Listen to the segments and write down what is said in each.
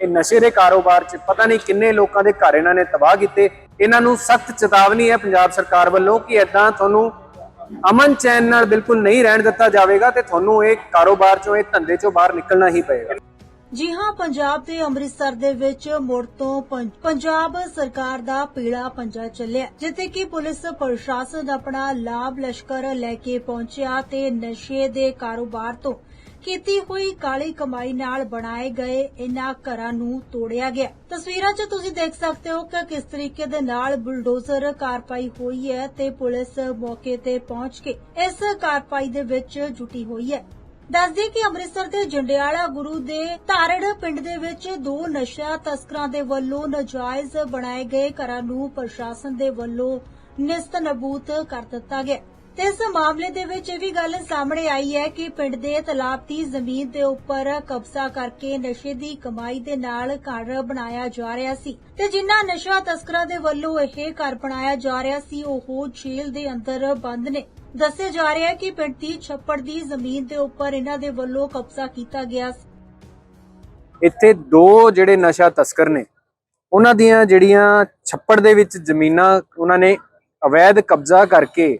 ਇਹ ਨਸ਼ੇ ਦੇ ਕਾਰੋਬਾਰ 'ਚ ਪਤਾ ਨਹੀਂ ਕਿੰਨੇ ਲੋਕਾਂ ਦੇ ਘਰ ਇਹਨਾਂ ਨੇ ਤਬਾਹ ਕੀਤੇ। ਇਹਨਾਂ ਨੂੰ ਸਖਤ ਚੇਤਾਵਨੀ ਹੈ ਪੰਜਾਬ ਸਰਕਾਰ ਵੱਲੋਂ ਕਿ ਐਦਾਂ ਤੁਹਾਨੂੰ ਅਮਨ ਚੈਨ ਨਾਲ ਬਿਲਕੁਲ ਨਹੀਂ ਰਹਿਣ ਦਿੱਤਾ ਜਾਵੇਗਾ ਤੇ ਤੁਹਾਨੂੰ ਇਹ ਕਾਰੋਬਾਰ 'ਚੋਂ, ਇਹ ਧੰਦੇ 'ਚੋਂ ਬਾਹਰ ਨਿਕਲਣਾ ਹੀ ਪਏਗਾ। ਜੀ ਹਾਂ, ਪੰਜਾਬ ਦੇ ਅੰਮ੍ਰਿਤਸਰ ਦੇ ਵਿੱਚ ਮੁੜ ਤੋਂ ਪੰਜਾਬ ਸਰਕਾਰ ਦਾ ਪੀੜਾ ਪੰਜਾ ਚੱਲਿਆ, ਜਿੱਥੇ ਕਿ ਪੁਲਿਸ ਪ੍ਰਸ਼ਾਸਨ ਆਪਣਾ ਲਾਭ ਲਸ਼ਕਰ ਲੈ ਕੇ ਪਹੁੰਚਿਆ ਤੇ ਨਸ਼ੇ ਦੇ ਕਾਰੋਬਾਰ ਤੋਂ ਕੀਤੀ ਹੋਈ ਕਾਲੀ ਕਮਾਈ ਨਾਲ ਬਣਾਏ ਗਏ ਇਨ੍ਹਾਂ ਘਰਾਂ ਨੂੰ ਤੋੜਿਆ ਗਿਆ। ਤਸਵੀਰਾਂ 'ਚ ਤੁਸੀਂ ਦੇਖ ਸਕਦੇ ਹੋ ਕਿ ਕਿਸ ਤਰੀਕੇ ਦੇ ਨਾਲ ਬੁਲਡੋਜ਼ਰ ਕਾਰਵਾਈ ਹੋਈ ਹੈ ਤੇ ਪੁਲਿਸ ਮੌਕੇ ਤੇ ਪਹੁੰਚ ਕੇ ਇਸ ਕਾਰਵਾਈ ਦੇ ਵਿੱਚ ਜੁਟੀ ਹੋਈ ਹੈ। ਦੱਸਦੇ ਕਿ ਅੰਮ੍ਰਿਤਸਰ ਦੇ ਜੰਡਿਆਲਾ ਗੁਰੂ ਦੇ ਧਾਰੜ ਪਿੰਡ ਦੇ ਵਿੱਚ ਦੋ ਨਸ਼ਾ ਤਸਕਰਾਂ ਦੇ ਵੱਲੋਂ ਨਾਜਾਇਜ਼ ਬਣਾਏ ਗਏ ਘਰਾਂ ਨੂੰ ਪ੍ਰਸ਼ਾਸਨ ਦੇ ਵੱਲੋਂ ਨਿਸਤ ਨਬੂਤ ਕਰ ਦਿੱਤਾ ਗਿਆ। ਤੇ ਇਸ ਮਾਮਲੇ ਦੇ ਵਿੱਚ ਇਹ ਵੀ ਗੱਲ ਸਾਹਮਣੇ ਆਈ ਹੈ ਕਿ ਪਿੰਡ ਦੇ ਤਲਾਬ ਦੀ ਜ਼ਮੀਨ ਦੇ ਉੱਪਰ ਕਬਜ਼ਾ ਕਰਕੇ ਨਸ਼ੇ ਦੀ ਕਮਾਈ ਦੇ ਨਾਲ ਘਰ ਬਣਾਇਆ ਜਾ ਰਿਹਾ ਸੀ ਤੇ ਜਿਨ੍ਹਾਂ ਨਸ਼ਾ ਤਸਕਰਾਂ ਦੇ ਵੱਲੋਂ ਇਹ ਘਰ ਬਣਾਇਆ ਜਾ ਰਿਹਾ ਸੀ, ਉਹ ਜੇਲ੍ਹ ਦੇ ਅੰਦਰ ਬੰਦ ਨੇ। ਦੱਸਿਆ ਜਾ ਰਿਹਾ ਹੈ ਕਿ ਪਿੰਡ ਦੀ ਛੱਪੜ ਦੀ ਜ਼ਮੀਨ ਦੇ ਉੱਪਰ ਇਹਨਾਂ ਦੇ ਵੱਲੋਂ ਕਬਜ਼ਾ ਕੀਤਾ ਗਿਆ ਸੀ। ਇੱਥੇ ਦੋ ਜਿਹੜੇ ਨਸ਼ਾ ਤਸਕਰ ਨੇ, ਉਹਨਾਂ ਦੀਆਂ ਜਿਹੜੀਆਂ ਛੱਪੜ ਦੇ ਵਿੱਚ ਜ਼ਮੀਨਾਂ, ਉਹਨਾਂ ਨੇ ਅਵੈਧ ਕਬਜ਼ਾ ਕਰਕੇ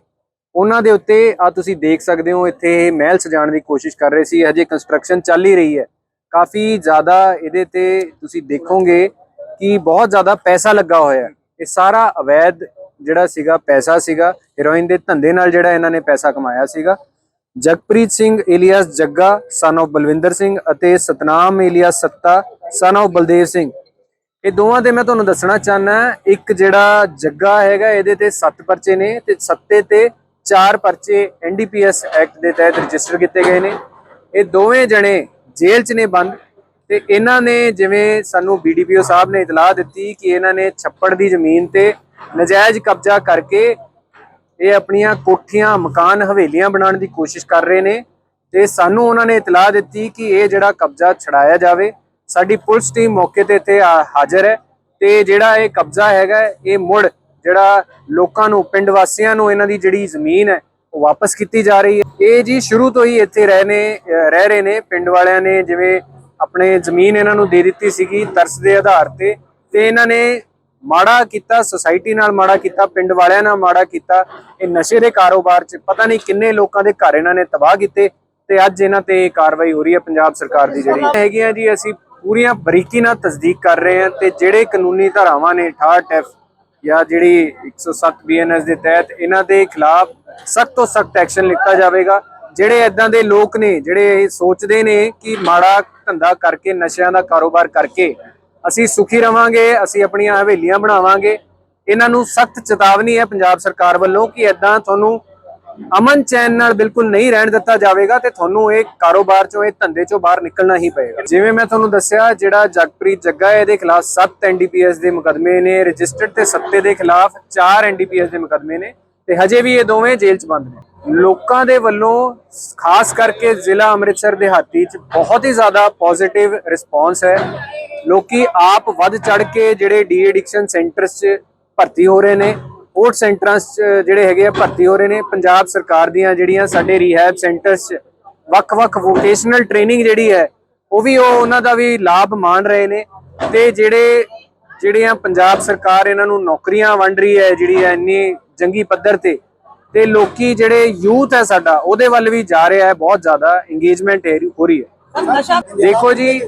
ਉਹਨਾਂ ਦੇ ਉੱਤੇ, ਆ ਤੁਸੀਂ ਦੇਖ ਸਕਦੇ ਹੋ, ਇੱਥੇ ਇਹ ਮਹਿਲ ਸਜਾਉਣ ਦੀ ਕੋਸ਼ਿਸ਼ ਕਰ ਰਹੇ ਸੀ। ਹਜੇ ਕੰਸਟਰਕਸ਼ਨ ਚੱਲ ਹੀ ਰਹੀ ਹੈ। ਕਾਫੀ ਜ਼ਿਆਦਾ ਇਹਦੇ ਤੇ ਤੁਸੀਂ ਦੇਖੋਗੇ ਕਿ ਬਹੁਤ ਜ਼ਿਆਦਾ ਪੈਸਾ ਲੱਗਾ ਹੋਇਆ ਹੈ। ਇਹ ਸਾਰਾ ਅਵੈਧ ਜਿਹੜਾ ਸੀਗਾ, ਪੈਸਾ ਸੀਗਾ ਹੀਰੋਇਨ ਦੇ ਧੰਦੇ ਨਾਲ ਜਿਹੜਾ ਇਹਨਾਂ ਨੇ ਪੈਸਾ ਕਮਾਇਆ ਸੀਗਾ। ਜਗਪ੍ਰੀਤ ਸਿੰਘ ਏਲੀਆਸ ਜੱਗਾ ਸਨ of ਬਲਵਿੰਦਰ ਸਿੰਘ ਅਤੇ Satnam alias Satta, son of Baldev Singh. ਇਹ ਦੋਵਾਂ ਤੇ ਮੈਂ ਤੁਹਾਨੂੰ ਦੱਸਣਾ ਚਾਹਨਾ ਇੱਕ ਜਿਹੜਾ ਜੱਗਾ ਹੈਗਾ, ਇਹਦੇ ਤੇ 7 ਪਰਚੇ ਨੇ ਤੇ ਸੱਤੇ ਤੇ ਚਾਰ ਪਰਚੇ ਐਨਡੀਪੀਐਸ ਐਕਟ ਦੇ ਤਹਿਤ ਰਜਿਸਟਰ ਕੀਤੇ ਗਏ ਨੇ। ਇਹ ਦੋਵੇਂ ਜਣੇ ਜੇਲ੍ਹ 'ਚ ਨੇ ਬੰਦ ਤੇ ਇਹਨਾਂ ਨੇ ਜਿਵੇਂ ਸਾਨੂੰ ਬੀਡੀਪੀਓ ਸਾਹਿਬ ਨੇ ਇਤਲਾਹ ਦਿੱਤੀ ਕਿ ਇਹਨਾਂ ਨੇ ਛੱਪੜ ਦੀ ਜ਼ਮੀਨ ਤੇ ਨਜਾਇਜ਼ ਕਬਜ਼ਾ ਕਰਕੇ ਇਹ ਆਪਣੀਆਂ ਕੋਠੀਆਂ, ਮਕਾਨ, ਹਵੇਲੀਆਂ ਬਣਾਉਣ ਦੀ ਕੋਸ਼ਿਸ਼ ਕਰ ਰਹੇ ਨੇ ਤੇ ਸਾਨੂੰ ਉਹਨਾਂ ਨੇ ਇਤਲਾਹ ਦਿੱਤੀ ਕਿ ਇਹ ਜਿਹੜਾ ਕਬਜ਼ਾ ਛਡਾਇਆ ਜਾਵੇ। ਸਾਡੀ ਪੁਲਿਸ ਟੀਮ ਮੌਕੇ ਤੇ ਇੱਥੇ ਹਾਜ਼ਰ ਹੈ ਤੇ ਜਿਹੜਾ ਇਹ ਕਬਜ਼ਾ ਹੈਗਾ, ਇਹ ਮੁੜ ਜਿਹੜਾ ਲੋਕਾਂ ਨੂੰ, ਪਿੰਡ ਵਾਸੀਆਂ ਨੂੰ ਇਹਨਾਂ ਦੀ ਜਿਹੜੀ ਜ਼ਮੀਨ ਹੈ, ਉਹ ਵਾਪਸ ਕੀਤੀ ਜਾ ਰਹੀ ਹੈ। ਇਹ ਜੀ ਸ਼ੁਰੂ ਤੋਂ ਹੀ ਇੱਥੇ ਰਹਿ ਨੇ ਰਹਿ ਰਹੇ ਨੇ। ਪਿੰਡ ਵਾਲਿਆਂ ਨੇ ਜਿਵੇਂ ਆਪਣੇ ਜ਼ਮੀਨ ਇਹਨਾਂ ਨੂੰ ਦੇ ਦਿੱਤੀ ਸੀਗੀ ਤਰਸ ਦੇ ਆਧਾਰ ਤੇ ਤੇ ਇਹਨਾਂ ਨੇ ਮਾੜਾ ਕੀਤਾ ਸੁਸਾਇਟੀ ਨਾਲ ਮਾੜਾ ਕੀਤਾ, ਪਿੰਡ ਵਾਲਿਆਂ ਨਾਲ ਮਾੜਾ ਕੀਤਾ। ਇਹ ਨਸ਼ੇ ਦੇ ਕਾਰੋਬਾਰ 'ਚ ਪਤਾ ਨਹੀਂ ਕਿੰਨੇ ਲੋਕਾਂ ਦੇ ਘਰ ਇਹਨਾਂ ਨੇ ਤਬਾਹ ਕੀਤੇ, ਤੇ ਅੱਜ ਇਹਨਾਂ ਤੇ ਇਹ ਕਾਰਵਾਈ ਹੋ ਰਹੀ ਹੈ ਪੰਜਾਬ ਸਰਕਾਰ ਦੀ ਜਿਹੜੀ। ਹੈਗੀਆਂ ਜੀ, ਅਸੀਂ ਪੂਰੀਆਂ ਬਰੀਕੀ ਨਾਲ ਤਸਦੀਕ ਕਰ ਰਹੇ ਹਾਂ, ਤੇ ਜਿਹੜੇ ਕਾਨੂੰਨੀ ਧਾਰਾਵਾਂ ਨੇ 68 ਐਫ ਜਾਂ ਜਿਹੜੀ 107 ਬੀਐਨਐਸ ਦੇ ਤਹਿਤ ਇਹਨਾਂ ਦੇ ਖਿਲਾਫ ਸਖਤ ਤੋਂ ਸਖਤ ਐਕਸ਼ਨ ਲਿੱਤਾ ਜਾਵੇਗਾ। ਜਿਹੜੇ ਇਦਾਂ ਦੇ ਲੋਕ ਨੇ, ਜਿਹੜੇ ਇਹ ਸੋਚਦੇ ਨੇ ਕਿ ਮਾੜਾ ਧੰਦਾ ਕਰਕੇ, ਨਸ਼ਿਆਂ ਦਾ ਕਾਰੋਬਾਰ ਕਰਕੇ ਅਸੀਂ ਸੁਖੀ ਰਵਾਂਗੇ, ਅਸੀਂ ਆਪਣੀਆਂ ਹਵੇਲੀਆਂ ਬਣਾਵਾਂਗੇ, ਇਹਨਾਂ ਨੂੰ ਸਖਤ ਚੇਤਾਵਨੀ ਹੈ ਪੰਜਾਬ ਸਰਕਾਰ ਵੱਲੋਂ ਕਿ ਇਦਾਂ ਤੁਹਾਨੂੰ ਅਮਨ ਚੈਨ ਨਾਲ ਬਿਲਕੁਲ ਨਹੀਂ ਰਹਿਣ ਦਿੱਤਾ ਜਾਵੇਗਾ ਤੇ ਤੁਹਾਨੂੰ ਇਹ ਕਾਰੋਬਾਰ ਚੋਂ, ਇਹ ਧੰਦੇ ਚੋਂ ਬਾਹਰ ਨਿਕਲਣਾ ਹੀ ਪਏਗਾ। ਜਿਵੇਂ ਮੈਂ ਤੁਹਾਨੂੰ ਦੱਸਿਆ, ਜਿਹੜਾ ਜਗਪ੍ਰੀਤ ਜੱਗਾ ਹੈ, ਇਹਦੇ ਖਿਲਾਫ 7 ਐਨਡੀਪੀਐਸ ਦੇ ਮੁਕਦਮੇ ਨੇ, ਰਜਿਸਟਰਡ ਤੇ ਸੱਤੇ ਦੇ ਖਿਲਾਫ 4 ਐਨਡੀਪੀਐਸ ਦੇ ਮੁਕਦਮੇ ਨੇ ਤੇ ਹਜੇ ਵੀ ਇਹ ਦੋਵੇਂ ਜੇਲ੍ਹ 'ਚ ਬੰਦ ਨੇ। ਲੋਕਾਂ ਦੇ ਵੱਲੋਂ, ਖਾਸ ਕਰਕੇ ਜ਼ਿਲ੍ਹਾ ਅੰਮ੍ਰਿਤਸਰ ਦਿਹਾਤੀ 'ਚ ਬਹੁਤ ਹੀ ਜ਼ਿਆਦਾ ਪੋਜ਼ਿਟਿਵ ਰਿਸਪੌਂਸ ਹੈ। ਲੋਕੀ ਆਪ ਵੱਧ ਚੜ ਕੇ ਜਿਹੜੇ ਡੀ ਐਡਿਕਸ਼ਨ ਸੈਂਟਰਸ 'ਚ ਭਰਤੀ ਹੋ ਰਹੇ ਨੇ। ਸਪੋਰਟ ਸੈਂਟਰਾਂ 'ਚ ਜਿਹੜੇ ਹੈਗੇ ਆ ਭਰਤੀ ਹੋ ਰਹੇ ਨੇ। ਪੰਜਾਬ ਸਰਕਾਰ ਦੀਆਂ ਜਿਹੜੀਆਂ ਸਾਡੇ ਰੀਹੈਬ ਸੈਂਟਰਸ 'ਚ ਵੱਖ-ਵੱਖ ਵੋਕੇਸ਼ਨਲ ਟ੍ਰੇਨਿੰਗ ਜਿਹੜੀ ਹੈ ਉਹ ਵੀ ਉਹ ਉਹਨਾਂ ਦਾ ਵੀ ਲਾਭ ਮਾਣ ਰਹੇ ਨੇ ਤੇ ਜਿਹੜੇ ਜਿਹੜੀਆਂ ਪੰਜਾਬ ਸਰਕਾਰ ਇਹਨਾਂ ਨੂੰ ਨੌਕਰੀਆਂ ਵੰਡ ਰਹੀ ਹੈ ਜਿਹੜੀ ਹੈ ਇੰਨੀ ਜੰਗੀ ਪੱਧਰ ਤੇ ਤੇ ਲੋਕੀ ਜਿਹੜੇ ਯੂਥ ਹੈ ਸਾਡਾ ਉਹਦੇ ਵੱਲ ਵੀ ਜਾ ਰਿਹਾ ਹੈ ਬਹੁਤ ਜ਼ਿਆਦਾ ਇੰਗੇਜਮੈਂਟ ਹੋ ਰਹੀ ਹੈ। ਦੇਖੋ ਜੀ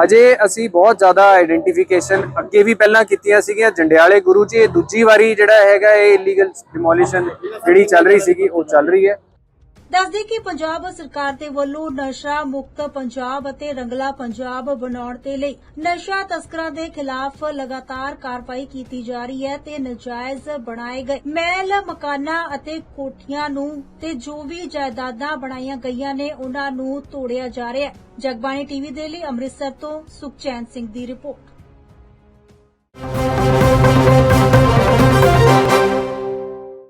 ਹਜੇ ਅਸੀਂ ਬਹੁਤ ਜ਼ਿਆਦਾ ਆਈਡੈਂਟੀਫਿਕੇਸ਼ਨ ਅੱਗੇ ਵੀ ਪਹਿਲਾਂ ਕੀਤੀਆਂ ਸੀਗੀਆਂ। ਜੰਡਿਆਲੇ ਗੁਰੂ ਜੀ ਇਹ ਦੂਜੀ ਵਾਰੀ ਜਿਹੜਾ ਹੈਗਾ ਇਹ ਇਲੀਗਲ ਡਿਮੋਲੀਸ਼ਨ ਜਿਹੜੀ ਚੱਲ ਰਹੀ ਸੀਗੀ, ਉਹ ਚੱਲ ਰਹੀ ਹੈ। ਦੱਸਦੇ ਕਿ ਪੰਜਾਬ ਸਰਕਾਰ ਦੇ ਵੱਲੋਂ ਨਸ਼ਾ ਮੁਕਤ ਪੰਜਾਬ ਅਤੇ ਰੰਗਲਾ ਪੰਜਾਬ ਬਣਾਉਣ ਦੇ ਲਈ ਨਸ਼ਾ ਤਸਕਰਾਂ ਦੇ ਖਿਲਾਫ ਲਗਾਤਾਰ ਕਾਰਵਾਈ ਕੀਤੀ ਜਾ ਰਹੀ ਹੈ ਤੇ ਨਜਾਇਜ਼ ਬਣਾਏ ਗਏ ਮਹਿਲ, ਮਕਾਨਾਂ ਅਤੇ ਕੋਠੀਆਂ ਨੂੰ ਤੇ ਜੋ ਵੀ ਜਾਇਦਾਦਾਂ ਬਣਾਈਆਂ ਗਈਆਂ ਨੇ ਉਹਨਾਂ ਨੂੰ ਤੋੜਿਆ ਜਾ ਰਿਹਾ ਹੈ। ਜਗਬਾਣੀ ਟੀਵੀ ਦੇ ਲਈ ਅੰਮ੍ਰਿਤਸਰ ਤੋਂ ਸੁਖਚੈਨ ਸਿੰਘ ਦੀ ਰਿਪੋਰਟ।